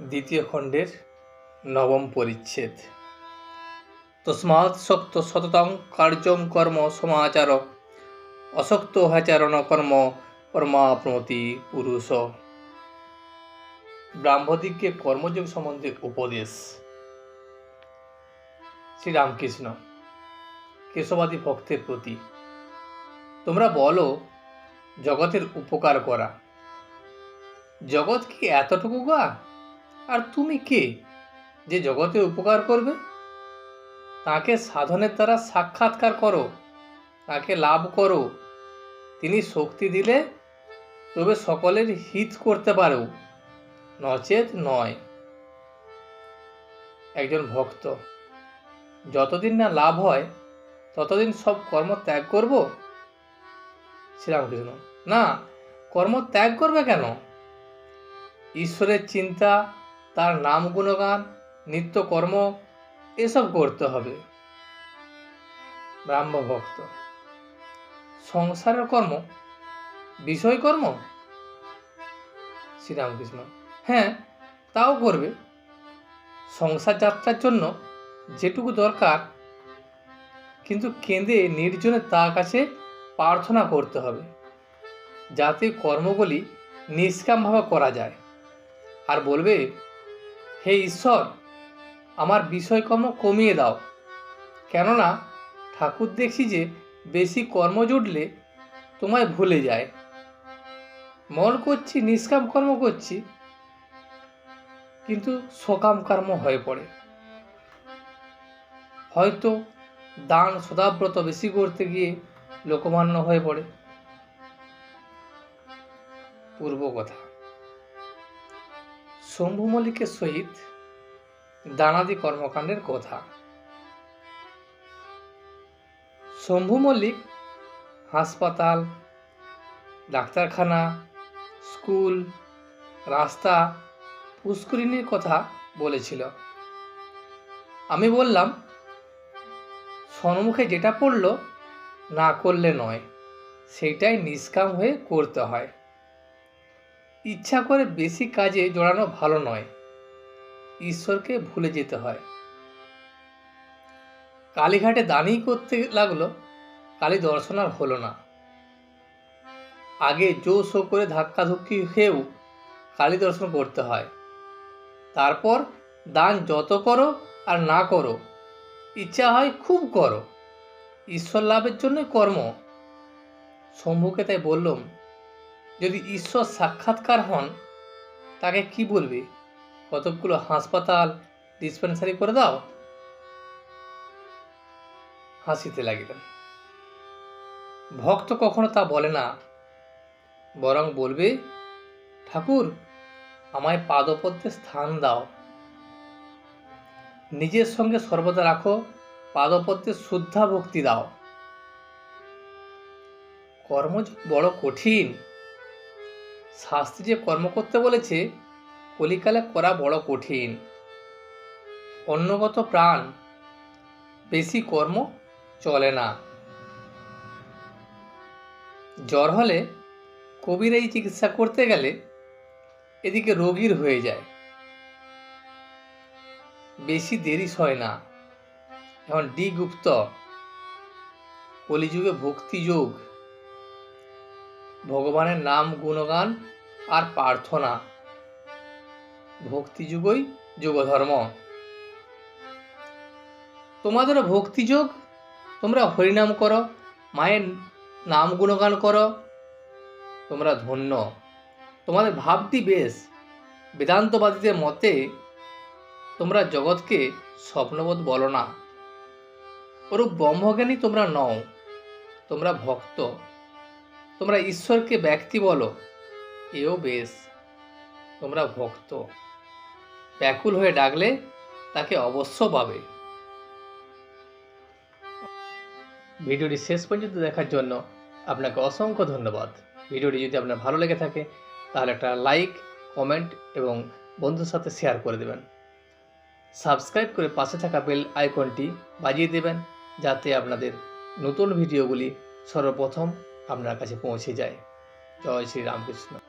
দ্বিতীয় খণ্ডের নবম পরিচ্ছেদ। তস্মাৎ শক্ত সততং কার্যং কর্ম সমাচার অশক্ত হাচারণ কর্ম কর্মাপ্নতি পুরুষ। ব্রাহ্মদিগকে কর্মযোগ সম্বন্ধে উপদেশ। শ্রীরামকৃষ্ণ, কেশবাদী ভক্তের প্রতি, তোমরা বলো, জগতের উপকার করা। জগৎ কি এতটুকু গা? আর তুমি কে যে জগতের উপকার করবে? তাকে সাধনের দ্বারা সাক্ষাৎকার করো, তাকে লাভ করো। তিনি শক্তি দিলে তবে সকলের হিত করতে পারো। নচেত নয়। একজন ভক্ত, যতদিন না লাভ হয়, ততদিন সব কর্ম ত্যাগ করব? শ্রীরামকৃষ্ণ, না, কর্ম ত্যাগ করবে কেন? ঈশ্বরের চিন্তা তার নাম গুণগান নিত্য কর্ম এসব করতে হবে। ব্রাহ্ম ভক্ত, সংসারের কর্ম? বিষয় কর্ম? শ্রীরামকৃষ্ণ হ্যাঁ তাও করবে। সংসার যাত্রার জন্য যেটুকু দরকার, কিন্তু কেঁদে নির্জনে তার কাছে প্রার্থনা করতে হবে, যাতে কর্মগুলি নিষ্কামভাবে করা যায়। আর বলবে হে ঈশ্বর, আমার বিষয়কর্ম কমিয়ে দাও। কেননা ঠাকুর দেখি যে বেশি কর্ম জুটলে তোমায় ভুলে যায়। মন করছি, নিষ্কাম কর্ম করছি, কিন্তু সকাম কর্ম হয়ে পড়ে। হয়তো দান সদাব্রত বেশি করতে গিয়ে লোকমান্য হয়ে পড়ে। পূর্ব কথা। শম্ভু মল্লিকের সহিত দানাদি কর্মকাণ্ডের কথা। শম্ভু মল্লিক হাসপাতাল, ডাক্তারখানা, স্কুল, রাস্তা, পুষ্করিণীর কথা বলেছিল। আমি বললাম, সন্মুখে যেটা পড়ল না করলে নয়, সেইটাই নিষ্কাম হয়ে করতে হয়। ইচ্ছা করে বেশি কাজে জড়ানো ভালো নয়। ঈশ্বরকে ভুলে যেতে হয়। কালীঘাটে দানই করতে লাগল, কালী দর্শন আর হলো না। আগে জো শো করে ধাক্কাধুক্কি খেয়েও কালী দর্শন করতে হয়। তারপর দান যত করো আর না করো, ইচ্ছা হয় খুব করো। ঈশ্বর লাভের জন্য কর্ম। শম্ভুকে তাই বললাম যদি ঈশ্বর সাক্ষাৎকার হন, তাকে কি বলবে? কতকগুলো হাসপাতাল ডিসপেন্সারি করে দাও। হাসিতে লাগিলেন। ভক্ত কখনো তা বলে না, বরং বলবে, ঠাকুর, আমায় পাদপদ্মে স্থান দাও। নিজের সঙ্গে সর্বদা রাখো, পাদপদ্মে শুদ্ধা ভক্তি দাও। কর্ম বড় কঠিন। শাস্ত্রী যে কর্ম করতে বলেছে, কলিকালে করা বড় কঠিন। অন্যগত প্রাণ, বেশি কর্ম চলে না। জ্বর হলে কবির এই চিকিৎসা করতে গেলে এদিকে রোগীর হয়ে যায়। বেশি দেরি হয় না। এখন ডি গুপ্ত, কলিযুগে ভক্তিযোগ। ভগবানের নাম, গুণগান আর প্রার্থনা। ভক্তিযুগই যুগধর্ম। তোমাদেরও ভক্তিযোগ, তোমরা হরিনাম করো, মায়ের নাম, গুণগান করো, তোমরা ধন্য। তোমাদের ভাবটি বেশ। বেদান্তবাদীদের মতে, তোমরা জগৎকে স্বপ্নবোধ বলো না। ওরূপ ব্রহ্মজ্ঞানী তোমরা নও, তোমরা ভক্ত। তোমরা ঈশ্বরকে ব্যক্তি বলো, এও বেশ। তোমরা ভক্ত, ব্যাকুল হয়ে ডাকলে তাকে অবশ্য পাবে। ভিডিওটি শেষ পর্যন্ত দেখার জন্য আপনাকে অসংখ্য ধন্যবাদ। ভিডিওটি যদি আপনার ভালো লেগে থাকে, তাহলে একটা লাইক, কমেন্ট এবং বন্ধুর সাথে শেয়ার করে দেবেন। সাবস্ক্রাইব করে পাশে থাকা বেল আইকনটি বাজিয়ে দেবেন, যাতে আপনাদের নতুন ভিডিওগুলি সর্বপ্রথম আপনার কাছে পৌঁছে যায়। জয় শ্রী রামকৃষ্ণ।